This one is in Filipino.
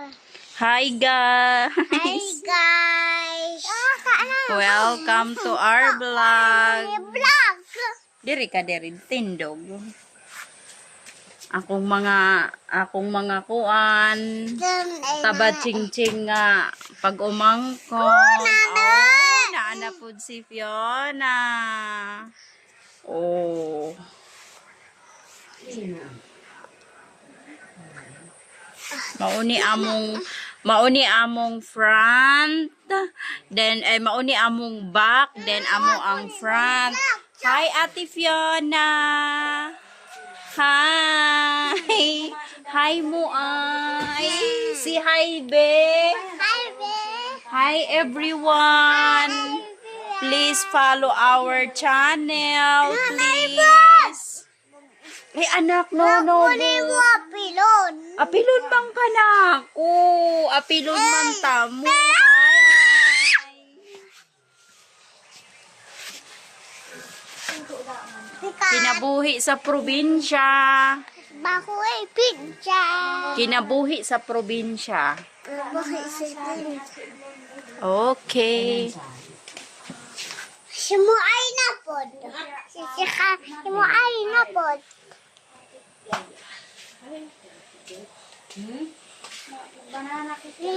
Hi guys! Hi guys! Welcome to our vlog. Vlog! Diri ka diri tindog. Akong mga akong mga kuan tabad ching-ching nga pag umangkon. Oh, naana pud si Fiona. Oh. Mauni among mauni among front, then eh mauni among back, then amo ang front. Hi Ate Fiona. Hi. Hi mo ay. Si hi be. Hi, be! Hi everyone. Please follow our channel, please. Hey anak, no, no, Kunin mo no. pilon. Apilon bang ka na ako? Apilon man tamo. Kinabuhi sa probinsya. bako ay pizza. Kinabuhi sa probinsya. Bakit si pizza? Okay. Si mo ay napod. Si Sika, si mo ay napod.